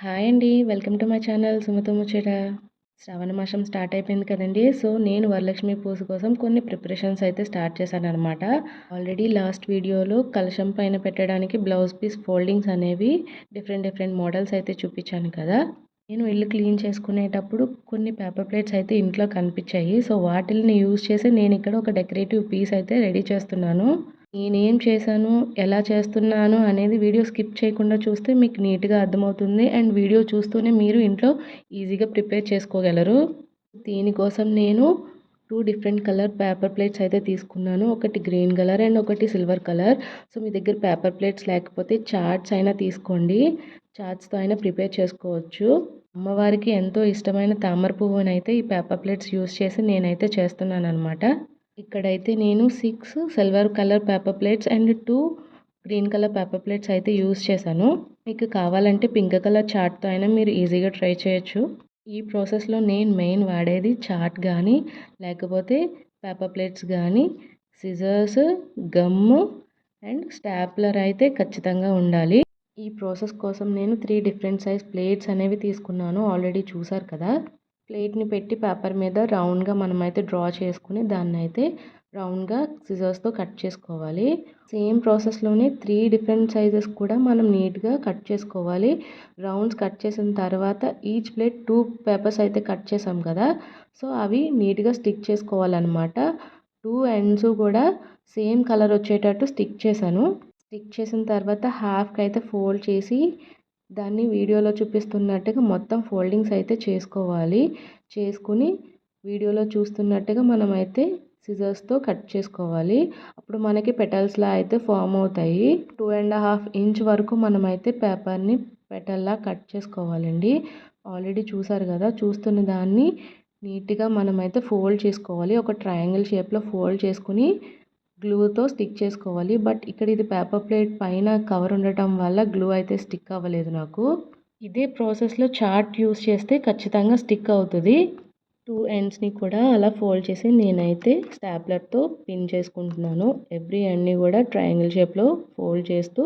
Hi అండి. Welcome to my channel Sumatha ముచ్చట. శ్రావణ మాసం స్టార్ట్ అయిపోయింది కదండి. సో నేను వరలక్ష్మి పూజ కోసం కొన్ని ప్రిపరేషన్స్ అయితే స్టార్ట్ చేశాను అనమాట ఆల్రెడీ లాస్ట్ వీడియోలో కలశం పైన పెట్టడానికి బ్లౌజ్ పీస్ ఫోల్డింగ్స్ అనేవి డిఫరెంట్ డిఫరెంట్ మోడల్స్ అయితే చూపించాను కదా. నేను ఇల్లు క్లీన్ చేసుకునేటప్పుడు కొన్ని పేపర్ ప్లేట్స్ అయితే ఇంట్లో కనిపించాయి. సో వాటిని యూజ్ చేసి నేను ఇక్కడ ఒక డెకరేటివ్ పీస్ అయితే రెడీ చేస్తున్నాను. నేనేం చేశాను ఎలా చేస్తున్నాను అనేది వీడియో స్కిప్ చేయకుండా చూస్తే మీకు నీట్గా అర్థమవుతుంది. అండ్ వీడియో చూస్తూనే మీరు ఇంట్లో ఈజీగా ప్రిపేర్ చేసుకోగలరు. దీనికోసం నేను two different colour paper plates అయితే తీసుకున్నాను. ఒకటి గ్రీన్ కలర్ అండ్ ఒకటి సిల్వర్ కలర్. సో మీ దగ్గర పేపర్ ప్లేట్స్ లేకపోతే చార్ట్స్ అయినా తీసుకోండి. చార్ట్స్తో అయినా ప్రిపేర్ చేసుకోవచ్చు. అమ్మవారికి ఎంతో ఇష్టమైన తామర పువ్వునైతే ఈ పేపర్ ప్లేట్స్ యూస్ చేసి నేనైతే చేస్తున్నాను అనమాట ఇక్కడైతే నేను six silver colour paper plates and two green colour paper plates అయితే యూస్ చేశాను. మీకు కావాలంటే పింక్ కలర్ చాట్తో అయినా మీరు ఈజీగా ట్రై చేయొచ్చు. ఈ ప్రాసెస్లో నేను మెయిన్ వాడేది చాట్ కానీ లేకపోతే పేపర్ ప్లేట్స్ కానీ సిజర్స్ గమ్ము అండ్ స్టాప్లర్ అయితే ఖచ్చితంగా ఉండాలి. ఈ ప్రాసెస్ కోసం నేను త్రీ డిఫరెంట్ సైజ్ ప్లేట్స్ అనేవి తీసుకున్నాను. ఆల్రెడీ చూసారు కదా? ప్లేట్ని పెట్టి పేపర్ మీద రౌండ్గా మనమైతే డ్రా చేసుకుని దాన్ని అయితే రౌండ్గా సిజర్స్తో కట్ చేసుకోవాలి. సేమ్ ప్రాసెస్లోనే త్రీ డిఫరెంట్ సైజెస్ కూడా మనం నీట్గా కట్ చేసుకోవాలి. రౌండ్స్ కట్ చేసిన తర్వాత ఈచ్ ప్లేట్ టూ పేపర్స్ అయితే కట్ చేసాం కదా సో అవి నీట్గా స్టిక్ చేసుకోవాలన్నమాట. టూ ఎండ్స్ కూడా సేమ్ కలర్ వచ్చేటట్టు స్టిక్ చేశాను. స్టిక్ చేసిన తర్వాత హాఫ్కి అయితే ఫోల్డ్ చేసి దాన్ని వీడియోలో చూపిస్తున్నట్టుగా మొత్తం ఫోల్డింగ్స్ అయితే చేసుకోవాలి. చేసుకుని వీడియోలో చూస్తున్నట్టుగా మనమైతే సిజర్స్తో కట్ చేసుకోవాలి. అప్పుడు మనకి పెటల్స్లా అయితే ఫామ్ అవుతాయి. టూ అండ్ హాఫ్ ఇంచ్ వరకు మనమైతే పేపర్ని పెటల్లా కట్ చేసుకోవాలండి. ఆల్రెడీ చూసారు కదా చూస్తున్న దాన్ని నీట్గా మనమైతే ఫోల్డ్ చేసుకోవాలి. ఒక ట్రయాంగిల్ షేప్లో ఫోల్డ్ చేసుకుని గ్లూతో స్టిక్ చేసుకోవాలి. బట్ ఇక్కడ ఇది పేపర్ ప్లేట్ పైన కవర్ ఉండటం వల్ల గ్లూ అయితే స్టిక్ అవ్వలేదు నాకు. ఇదే ప్రాసెస్లో చార్ట్ యూస్ చేస్తే ఖచ్చితంగా స్టిక్ అవుతుంది. టూ ఎండ్స్ని కూడా అలా ఫోల్డ్ చేసి నేనైతే స్టాప్లర్తో పిన్ చేసుకుంటున్నాను. ఎవ్రీ ఎండ్ని కూడా ట్రయాంగిల్ షేప్లో ఫోల్డ్ చేస్తూ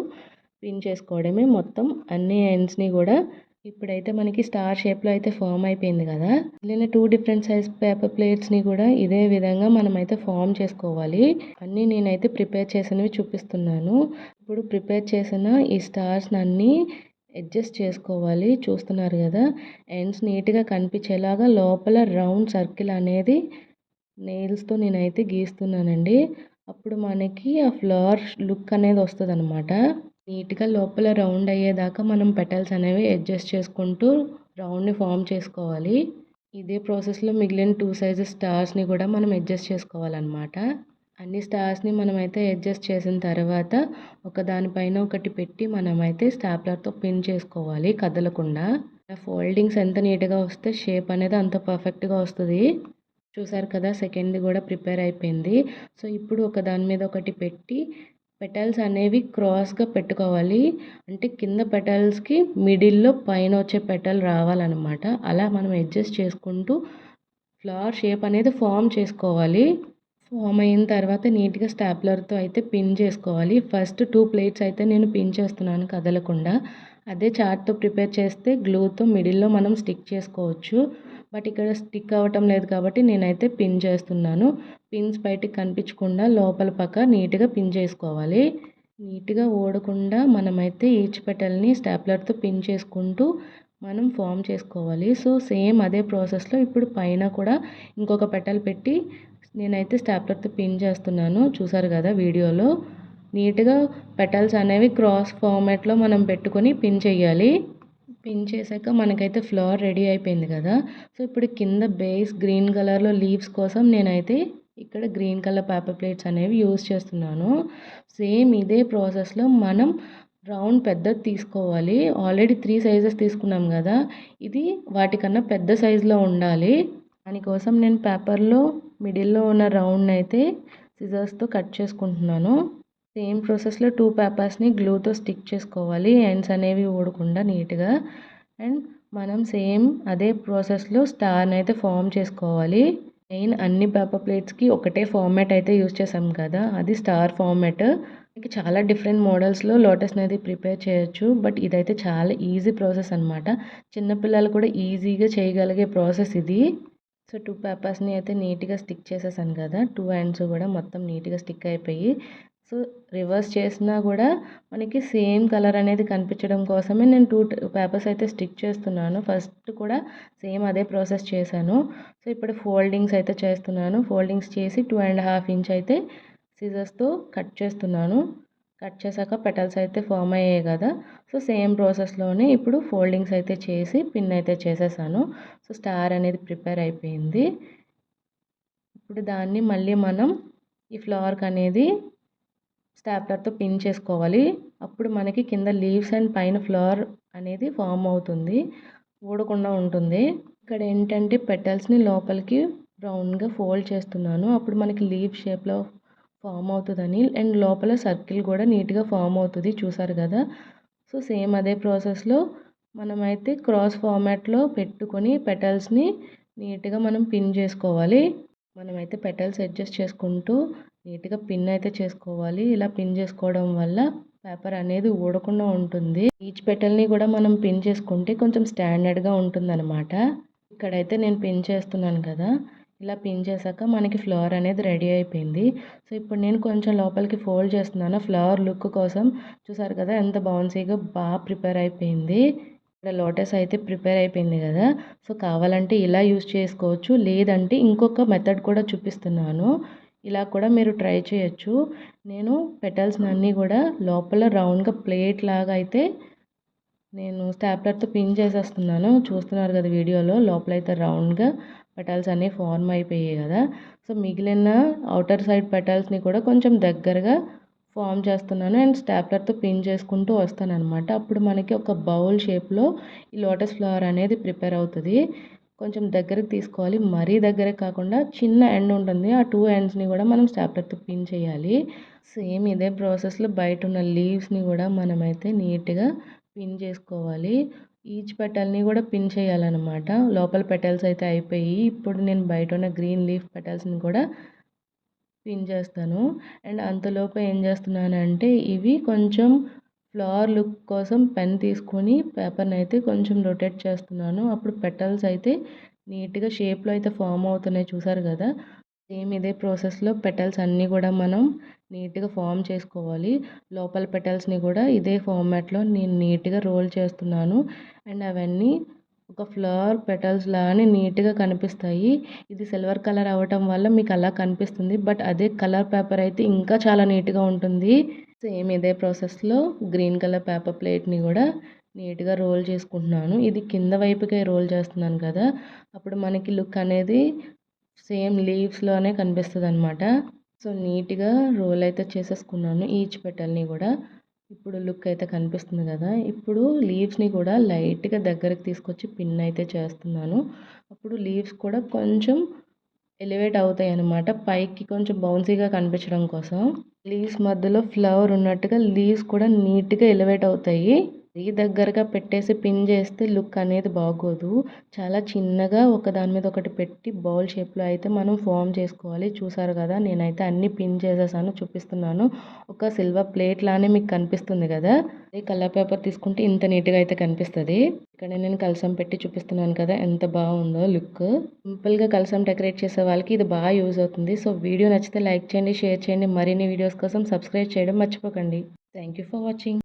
పిన్ చేసుకోవడమే మొత్తం. అన్ని ఎండ్స్ని కూడా ఇప్పుడైతే మనకి స్టార్ షేప్లో అయితే ఫామ్ అయిపోయింది కదా. నేను టూ డిఫరెంట్ సైజ్ పేపర్ ప్లేట్స్ని కూడా ఇదే విధంగా మనమైతే ఫామ్ చేసుకోవాలి. అన్నీ నేనైతే ప్రిపేర్ చేసినవి చూపిస్తున్నాను. ఇప్పుడు ప్రిపేర్ చేసిన ఈ స్టార్స్ అన్నీ అడ్జస్ట్ చేసుకోవాలి. చూస్తున్నారు కదా ఎండ్స్ నీట్గా కనిపించేలాగా లోపల రౌండ్ సర్కిల్ అనేది నెయిల్స్తో నేనైతే గీస్తున్నానండి. అప్పుడు మనకి ఆ ఫ్లవర్ లుక్ అనేది వస్తుంది అనమాట నీట్గా లోపల రౌండ్ అయ్యేదాకా మనం పెటల్స్ అనేవి అడ్జస్ట్ చేసుకుంటూ రౌండ్ని ఫామ్ చేసుకోవాలి. ఇదే ప్రాసెస్లో మిగిలిన టూ సైజెస్ స్టార్స్ని కూడా మనం అడ్జస్ట్ చేసుకోవాలన్నమాట. అన్ని స్టార్స్ని మనమైతే అడ్జస్ట్ చేసిన తర్వాత ఒక దానిపైన ఒకటి పెట్టి మనమైతే స్టాప్లర్తో పిన్ చేసుకోవాలి కదలకుండా. ఫోల్డింగ్స్ ఎంత నీట్గా వస్తే షేప్ అనేది అంత పర్ఫెక్ట్గా వస్తుంది. చూసారు కదా సెకండ్ది కూడా ప్రిపేర్ అయిపోయింది. సో ఇప్పుడు ఒక దాని మీద ఒకటి పెట్టి పెటల్స్ అనేవి క్రాస్గా పెట్టుకోవాలి. అంటే కింద పెటల్స్కి మిడిల్లో పైన వచ్చే పెటల్ రావాలన్నమాట. అలా మనం అడ్జస్ట్ చేసుకుంటూ ఫ్లవర్ షేప్ అనేది ఫామ్ చేసుకోవాలి. ఫామ్ అయిన తర్వాత నీట్గా స్టాప్లర్తో అయితే పిన్ చేసుకోవాలి. ఫస్ట్ టూ ప్లేట్స్ అయితే నేను పిన్ చేస్తున్నాను కదలకుండా. అదే చార్ట్తో ప్రిపేర్ చేస్తే గ్లూతో మిడిల్లో మనం స్టిక్ చేసుకోవచ్చు. బట్ ఇక్కడ స్టిక్ అవ్వటం లేదు కాబట్టి నేనైతే పిన్ చేస్తున్నాను. పిన్స్ బయటికి కనిపించకుండా లోపల పక్క నీట్గా పిన్ చేసుకోవాలి. నీట్గా ఓడకుండా మనమైతే ఈచ్ పెటల్ని స్టాప్లర్తో పిన్ చేసుకుంటూ మనం ఫామ్ చేసుకోవాలి. సో సేమ్ అదే ప్రాసెస్లో ఇప్పుడు పైన కూడా ఇంకొక పెటల్ పెట్టి నేనైతే స్టాప్లర్తో పిన్ చేస్తున్నాను. చూసారు కదా వీడియోలో? నీట్గా పెటల్స్ అనేవి క్రాస్ ఫార్మాట్లో మనం పెట్టుకొని పిన్ చేయాలి. పిన్ చేశాక మనకైతే ఫ్లవర్ రెడీ అయిపోయింది కదా. సో ఇప్పుడు కింద బేస్ గ్రీన్ కలర్లో లీవ్స్ కోసం నేనైతే ఇక్కడ గ్రీన్ కలర్ పేపర్ ప్లేట్స్ అనేవి యూస్ చేస్తున్నాను. సేమ్ ఇదే ప్రాసెస్లో మనం రౌండ్ పెద్దది తీసుకోవాలి. ఆల్రెడీ త్రీ సైజెస్ తీసుకున్నాం కదా. ఇది వాటికన్నా పెద్ద సైజులో ఉండాలి. దానికోసం నేను పేపర్లో మిడిల్లో ఉన్న రౌండ్ అయితే సిజర్స్తో కట్ చేసుకుంటున్నాను. సేమ్ ప్రాసెస్లో టూ పేపర్స్ని గ్లూతో స్టిక్ చేసుకోవాలి. ఎండ్స్ అనేవి ఊడకుండా నీట్గా. అండ్ మనం సేమ్ అదే ప్రాసెస్లో స్టార్ని అయితే ఫామ్ చేసుకోవాలి. మెయిన్ అన్ని పేపర్ ప్లేట్స్కి ఒకటే ఫార్మాట్ అయితే యూస్ చేసాం కదా అది స్టార్ ఫార్మాట్. మనకి చాలా డిఫరెంట్ మోడల్స్లో లోటస్ అనేది ప్రిపేర్ చేయొచ్చు బట్ ఇదైతే చాలా ఈజీ ప్రాసెస్ అనమాట చిన్నపిల్లలు కూడా ఈజీగా చేయగలిగే ప్రాసెస్ ఇది. సో టూ పేపర్స్ని అయితే నీట్గా స్టిక్ చేసేసాను కదా టూ హ్యాండ్స్ కూడా మొత్తం నీట్గా స్టిక్ అయిపోయి సో రివర్స్ చేసినా కూడా మనకి సేమ్ కలర్ అనేది కనిపించడం కోసమే నేను టూ పేపర్స్ అయితే స్టిక్ చేస్తున్నాను. ఫస్ట్ కూడా సేమ్ అదే ప్రాసెస్ చేశాను. సో ఇప్పుడు ఫోల్డింగ్స్ అయితే చేస్తున్నాను. ఫోల్డింగ్స్ చేసి టూ అండ్ హాఫ్ ఇంచ్ అయితే సిజర్స్తో కట్ చేస్తున్నాను. కట్ చేశాక పెటల్స్ అయితే ఫామ్ అయ్యాయి కదా! సో సేమ్ ప్రాసెస్లోనే ఇప్పుడు ఫోల్డింగ్స్ అయితే చేసి పిన్ అయితే చేసేసాను. సో స్టార్ అనేది ప్రిపేర్ అయిపోయింది. ఇప్పుడు దాన్ని మళ్ళీ మనం ఈ ఫ్లవర్కి అనేది స్టాప్లర్తో పిన్ చేసుకోవాలి. అప్పుడు మనకి కింద లీవ్స్ అండ్ పైన ఫ్లవర్ అనేది ఫామ్ అవుతుంది. ఊడకుండా ఉంటుంది. ఇక్కడ ఏంటంటే పెటల్స్ని లోపలికి రౌండ్గా ఫోల్డ్ చేస్తున్నాను. అప్పుడు మనకి లీవ్ షేప్లో ఫామ్ అవుతుందని అండ్ లోపల సర్కిల్ కూడా నీట్గా ఫామ్ అవుతుంది చూసారు కదా. సో సేమ్ అదే ప్రాసెస్లో మనమైతే క్రాస్ ఫార్మాట్లో పెట్టుకొని పెటల్స్ని నీట్గా మనం పిన్ చేసుకోవాలి. మనమైతే పెటల్స్ అడ్జస్ట్ చేసుకుంటూ నీట్గా పిన్ అయితే చేసుకోవాలి. ఇలా పిన్ చేసుకోవడం వల్ల పేపర్ అనేది ఊడకుండా ఉంటుంది. ఈచ్ పెటల్ని కూడా మనం పిన్ చేసుకుంటే కొంచెం స్టాండర్డ్గా ఉంటుంది అనమాట ఇక్కడైతే నేను పిన్ చేస్తున్నాను కదా. ఇలా పిన్ చేశాక మనకి ఫ్లవర్ అనేది రెడీ అయిపోయింది. సో ఇప్పుడు నేను కొంచెం లోపలికి ఫోల్డ్ చేస్తున్నాను. ఫ్లవర్ లుక్ కోసం చూసారు కదా ఎంత బౌన్సీగా బాగా ప్రిపేర్ అయిపోయింది. ఇక్కడ లోటస్ అయితే ప్రిపేర్ అయిపోయింది కదా. సో కావాలంటే ఇలా యూస్ చేసుకోవచ్చు. లేదంటే ఇంకొక మెథడ్ కూడా చూపిస్తున్నాను. ఇలా కూడా మీరు ట్రై చేయొచ్చు. నేను పెటల్స్ని అన్నీ కూడా లోపల రౌండ్గా ప్లేట్ లాగా అయితే నేను స్టాప్లర్తో పిన్ చేసేస్తున్నాను. చూస్తున్నారు కదా వీడియోలో లోపల అయితే రౌండ్గా పెటల్స్ అన్నీ ఫార్మ్ అయిపోయాయి కదా. సో మిగిలిన అవుటర్ సైడ్ పెటల్స్ని కూడా కొంచెం దగ్గరగా ఫామ్ చేస్తున్నాను అండ్ స్టాప్లర్తో పిన్ చేసుకుంటూ వస్తాను అనమాట అప్పుడు మనకి ఒక బౌల్ షేప్లో ఈ లోటస్ ఫ్లవర్ అనేది ప్రిపేర్ అవుతుంది. కొంచెం దగ్గరకు తీసుకోవాలి. మరీ దగ్గరకు కాకుండా చిన్న ఎండ్ ఉంటుంది. ఆ టూ ఎండ్స్ని కూడా మనం స్టాప్లర్తో పిన్ చేయాలి. సేమ్ ఇదే ప్రాసెస్లో బయట ఉన్న లీవ్స్ని కూడా మనమైతే నీట్గా పిన్ చేసుకోవాలి. ఈచ్ పెటల్ని కూడా పిన్ చేయాలన్నమాట. లోపల పెటల్స్ అయితే అయిపోయి ఇప్పుడు నేను బయట ఉన్న గ్రీన్ లీఫ్ పెటల్స్ని కూడా పిన్ చేస్తాను. అండ్ అంతలోపు ఏం చేస్తున్నానంటే ఇవి కొంచెం ఫ్లవర్ లుక్ కోసం పెన్ తీసుకొని పేపర్ని అయితే కొంచెం రొటేట్ చేస్తున్నాను. అప్పుడు పెటల్స్ అయితే నీట్గా షేప్లో అయితే ఫామ్ అవుతున్నాయి చూసారు కదా? సేమ్ ఇదే ప్రాసెస్లో పెటల్స్ అన్నీ కూడా మనం నీట్గా ఫామ్ చేసుకోవాలి. లోపల పెటల్స్ని కూడా ఇదే ఫార్మాట్లో నేను నీట్గా రోల్ చేస్తున్నాను. అండ్ అవన్నీ ఒక ఫ్లవర్ పెటల్స్ లాగానే నీట్గా కనిపిస్తాయి. ఇది సిల్వర్ కలర్ అవ్వటం వల్ల మీకు అలా కనిపిస్తుంది. బట్ అదే కలర్ పేపర్ అయితే ఇంకా చాలా నీట్గా ఉంటుంది. సేమ్ ఇదే ప్రాసెస్లో గ్రీన్ కలర్ పేపర్ ప్లేట్ని కూడా నీట్గా రోల్ చేసుకుంటున్నాను. ఇది కింద వైపుకే రోల్ చేస్తున్నాను కదా! అప్పుడు మనకి లుక్ అనేది సేమ్ లీవ్స్లోనే కనిపిస్తుంది అనమాట సో నీట్గా రోల్ అయితే చేసేసుకున్నాను ఈచ్ పెటల్ని కూడా. ఇప్పుడు లుక్ అయితే కనిపిస్తుంది కదా! ఇప్పుడు లీవ్స్ని కూడా లైట్గా దగ్గరకు తీసుకొచ్చి పిన్ అయితే చేస్తున్నాను. అప్పుడు లీవ్స్ కూడా కొంచెం ఎలివేట్ అవుతాయి అన్నమాట. పైకి కొంచెం బౌన్సీగా కనిపించడం కోసం. లీవ్స్ మధ్యలో ఫ్లవర్ ఉన్నట్టుగా లీవ్స్ కూడా నీట్గా ఎలివేట్ అవుతాయి. మరీ దగ్గరగా పెట్టేసి పిన్ చేస్తే లుక్ అనేది బాగోదు. చాలా చిన్నగా ఒక దాని మీద ఒకటి పెట్టి బౌల్ షేప్లో అయితే మనం ఫామ్ చేసుకోవాలి. చూసారు కదా నేనైతే అన్ని పిన్ చేసేసాను చూపిస్తున్నాను. ఒక సిల్వర్ ప్లేట్ లానే మీకు కనిపిస్తుంది కదా అదే కలర్ పేపర్ తీసుకుంటే ఇంత నీట్గా అయితే కనిపిస్తుంది. ఇక్కడ నేను కలసం పెట్టి చూపిస్తున్నాను కదా ఎంత బాగుందో లుక్. సింపుల్గా కలసం డెకరేట్ చేసే వాళ్ళకి ఇది బాగా యూజ్ అవుతుంది. సో వీడియో నచ్చితే లైక్ చేయండి షేర్ చేయండి. మరిన్ని వీడియోస్ కోసం సబ్స్క్రైబ్ చేయడం మర్చిపోకండి. Thank you for watching.